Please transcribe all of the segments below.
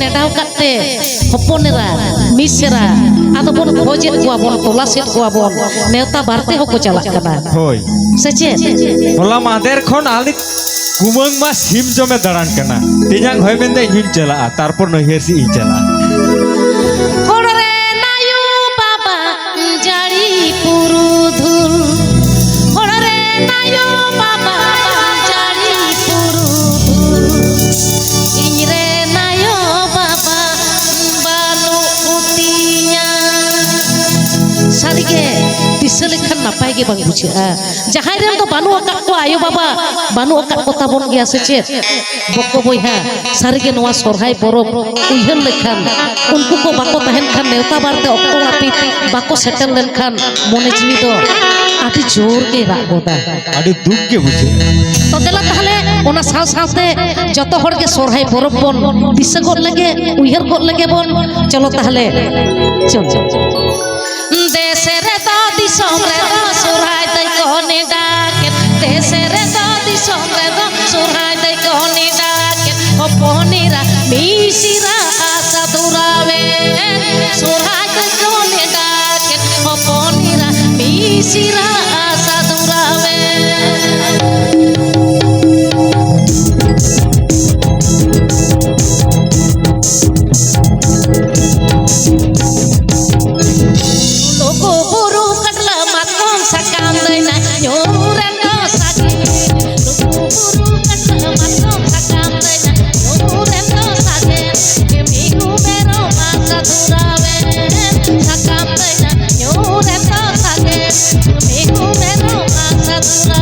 নেডাও কাটতে হপনেরা মিসেরা আদো বন খোঁজেদ কোয়া বন তলাশেদ কোয়া বন নেওতা বাড়তে হকো চালাক কানা হই। সেচে? হলা মাদের খন আলি কুমং মা সিম জমে দাঁড়ান কানা। তিজাং হয় মেন্দে ইন চালা তারপর নহিয়ার সি ইন চালা। ᱛᱤᱥᱟ ᱞᱮᱠᱷᱟᱱ ᱱᱟᱯᱟᱭ ᱜᱮ ᱵᱟᱝ ᱵᱩᱡᱷᱟᱹᱜᱼᱟ ᱡᱟᱦᱟᱸᱭ ᱨᱮᱱ ᱫᱚ ᱵᱟᱹᱱᱩᱜ ᱟᱠᱟᱫ ᱠᱚᱣᱟ ᱟᱭᱳ ᱵᱟᱵᱟ ᱵᱟᱹᱱᱩᱜ ᱟᱠᱟᱫ ᱠᱚ ᱛᱟᱵᱚᱱ ᱜᱮᱭᱟ ᱥᱮ ᱪᱮᱫ ᱵᱚᱠᱚ ᱵᱚᱭᱦᱟ ᱥᱟᱹᱨᱤᱜᱮ ᱱᱚᱣᱟ ᱥᱚᱨᱦᱟᱭ ᱯᱚᱨᱚᱵᱽ ᱩᱭᱦᱟᱹᱨ ᱞᱮᱠᱷᱟᱱ ᱩᱱᱠᱩ ᱠᱚ ᱵᱟᱠᱚ ᱛᱟᱦᱮᱱ ᱠᱷᱟᱱ ᱱᱮᱣᱛᱟ ᱵᱟᱨᱛᱮ ᱚᱠᱛᱚ ᱱᱟᱹᱯᱤᱛ ᱵᱟᱠᱚ ᱥᱮᱴᱮᱨ ᱞᱮᱱᱠᱷᱟᱱ ᱢᱚᱱᱮ ᱡᱤᱣᱤ ᱫᱚ ᱟᱹᱰᱤ ᱡᱳᱨ ᱜᱮ ᱨᱟᱜ ᱜᱚᱫᱟ ᱟᱹᱰᱤ ᱫᱩᱠ ᱜᱮ ᱵᱩᱡᱷᱟᱹᱜᱼᱟ ᱛᱚ ᱫᱮᱞᱟ ᱛᱟᱦᱞᱮ ᱚᱱᱟ ᱥᱟᱶ ᱥᱟᱶᱛᱮ ᱡᱚᱛᱚ ᱦᱚᱲ ᱜᱮ ᱥᱚᱨᱦᱟᱭ ᱯᱚᱨᱚᱵᱽ ᱵᱚᱱ ᱫᱤᱥᱟᱹ ᱜᱚᱫ ᱞᱮᱜᱮ ᱩᱭᱦᱟᱹᱨ ᱜᱚᱫ ᱞᱮᱜᱮ ᱵᱚᱱ ᱪᱚᱞᱚ ᱛᱟᱦᱞᱮ ᱪᱚᱞ ᱪᱚᱞ রেদা সোরাই দই কোনে ডাকেন দেশ love.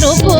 Logo